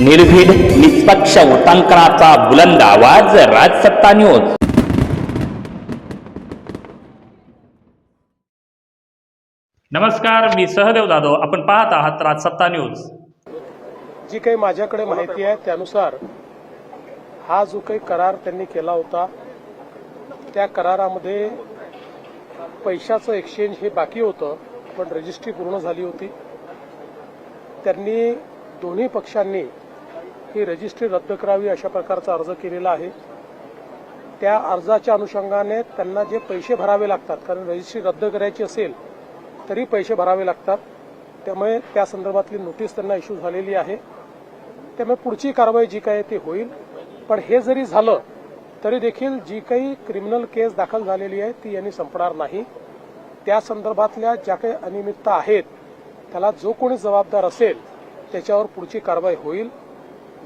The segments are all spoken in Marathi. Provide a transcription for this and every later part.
निर्भीड निष्पक्ष उटांकनाचा बुलंद आवाज राजसत्ता न्यूज नमस्कार मी सहदेव जाधव. आपण पाहत आहात राजसत्ता न्यूज जी काही माझ्याकडे माहिती आहे त्यानुसार हा जो काही करार त्यांनी केला होता त्या करारामध्ये पैशाचं एक्सचेंज हे बाकी होतं पण रजिस्ट्री पूर्ण झाली होती. त्यांनी दोन्ही पक्षांनी ही रजिस्ट्री रद्द करावी अशा प्रकारचा अर्ज केलेला आहे. त्या अर्जाच्या अनुषंगाने त्यांना जे पैसे भरावे लागतात कारण रजिस्ट्री रद्द करायची असेल तरी पैसे भरावे लागतात. त्यामुळे त्या संदर्भातली नोटीस त्यांना इश्यू झालेली आहे. त्यामुळे पुढची कारवाई जी काय आहे ती होईल. पण हे जरी झालं तरी देखील जी काही क्रिमिनल केस दाखल झालेली आहे ती यांनी संपणार नाही. त्या संदर्भातल्या ज्या काही अनियमितता आहेत त्याला जो कोणी जबाबदार असेल त्याच्यावर पुढची कारवाई होईल.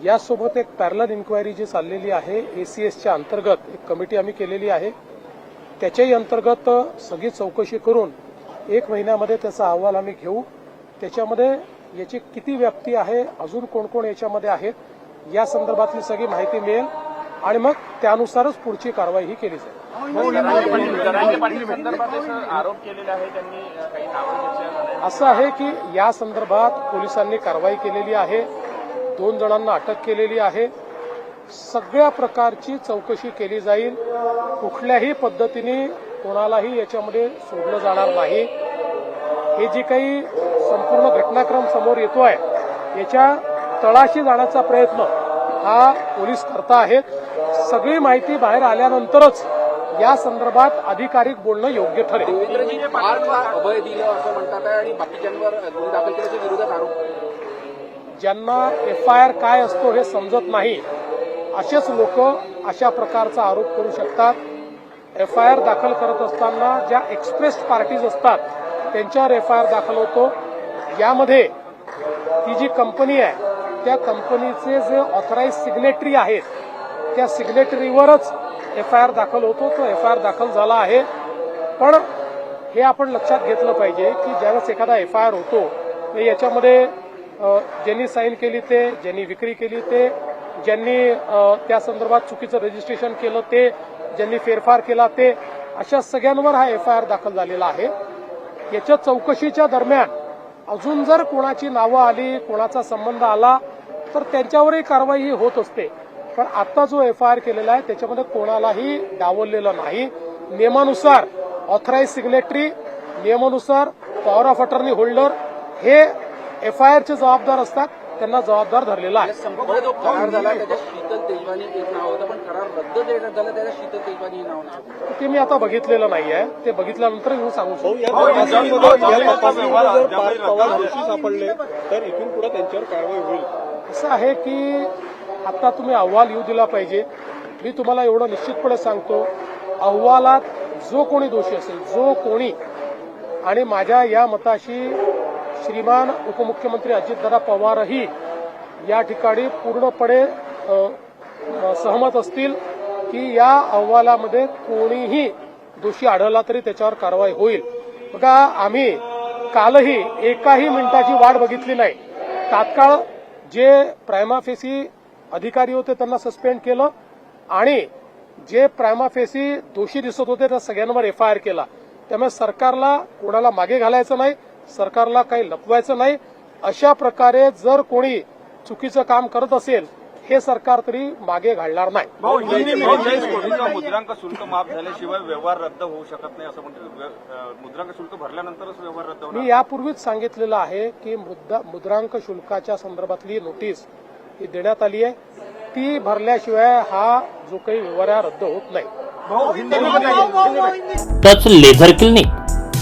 यासोबत एक पॅरलर इन्क्वायरी जी चाललेली आहे एसीएसच्या अंतर्गत एक कमिटी आम्ही केलेली आहे. त्याच्याही अंतर्गत सगळी चौकशी करून एक महिन्यामध्ये त्याचा अहवाल आम्ही घेऊ. त्याच्यामध्ये याची किती व्याप्ती आहे अजून कोण कोण याच्यामध्ये आहेत या संदर्भातली सगळी माहिती मिळेल. आणि मग त्यानुसारच पुढची कारवाई ही केली जाईल. असं आहे की या संदर्भात पोलिसांनी कारवाई केलेली आहे. दोन जणांना अटक केलेली आहे. सगळ्या प्रकारची चौकशी केली जाईल. कुठल्याही पद्धतीने कोणालाही याच्यामध्ये सोडलं जाणार नाही. हे जी काही संपूर्ण घटनाक्रम समोर येतो आहे याच्या तळाशी जाण्याचा प्रयत्न हा पोलीस करता आहेत. सगळी माहिती बाहेर आल्यानंतरच या संदर्भात अधिकारिक बोलणं योग्य ठरेल. अभय दिलं असं म्हणतात आणि बाकीच्यांवर गुन्हे दाखल केल्याच्या विरोधात आरोप ज्यांना एफ आय आर काय असतो हे समजत नाही असेच लोक अशा प्रकारचा आरोप करू शकतात. एफ आय आर दाखल करत असताना ज्या एक्सप्रेस पार्टीज असतात त्यांच्यावर एफ आय आर दाखल होतो. यामध्ये ती जी कंपनी आहे त्या कंपनीचे जे ऑथराईज सिग्नेटरी आहेत त्या सिग्नेटरीवरच एफ आय आर दाखल होतो. तो एफ आय आर दाखल झाला आहे. पण हे आपण लक्षात घेतलं पाहिजे की ज्यावेळेस एखादा एफ आय आर होतो याच्यामध्ये ज्यांनी साईन केली ते ज्यांनी विक्री केली ते ज्यांनी त्या संदर्भात चुकीचं रजिस्ट्रेशन केलं ते ज्यांनी फेरफार केला ते अशा सगळ्यांवर हा एफ आय आर दाखल झालेला आहे. याच्या चौकशीच्या दरम्यान अजून जर कोणाची नावं आली कोणाचा संबंध आला तर त्यांच्यावरही कारवाई ही होत असते. पण आता जो एफ आय आर केलेला आहे त्याच्यामध्ये कोणालाही डावललेलं नाही. नियमानुसार ऑथराईज सिग्नेटरी नियमानुसार पॉवर ऑफ अटर्नी होल्डर हे एफ आय आरचे जबाबदार असतात त्यांना जबाबदार धरलेला आहे. संपूर्ण जो करार झाला त्याच्यात शीतल तेजवानी एक नाव होतं पण करार रद्द देण्यात झालं त्याच्यात शीतल तेजवानी हे नाव नाही ते मी आता बघितलेलं नाहीये. ते बघितल्यानंतर मी सांगू शकतो. पवार दोषी सापडले तर इथून पुढे त्यांच्यावर कारवाई होईल. असं आहे की आता तुम्ही अहवाल येऊ दिला पाहिजे. मी तुम्हाला एवढं निश्चितपणे सांगतो अहवालात जो कोणी दोषी असेल जो कोणी आणि माझ्या या मताशी श्रीमान उपमुख्यमंत्री अजितदादा पवारही या ठिकाणी पूर्णपणे सहमत असतील की या अहवालामध्ये कोणीही दोषी आढळला तरी त्याच्यावर कारवाई होईल. बघा आम्ही कालही एकाही मिनिटाची वाट बघितली नाही. तात्काळ जे प्रायमाफेसी अधिकारी होते त्यांना सस्पेंड केलं आणि जे प्रायमाफेसी दोषी दिसत होते त्या सगळ्यांवर एफ आय आर केला. त्यामुळे सरकारला कोणाला मागे घालायचं नाही. सरकारला काही लपवायचं नाही. अशा प्रकारे जर कोणी चुकीचं काम करत असेल हे सरकार तरी मागे घालणार नाही. मुद्रांक शुल्क माफ झाल्याशिवाय व्यवहार रद्द होऊ शकत नाही असं म्हणतात व्य- मुद्रांक शुल्क भरल्यानंतरच व्यवहार रद्द होणार. मी यापूर्वीच सांगितलेलं आहे की मुद्दा मुद्रांक शुल्काच्या संदर्भातली नोटीस ही देण्यात आली आहे. ती भरल्याशिवाय हा जो काही व्यवहार रद्द होत नाही. Touch laser clinic.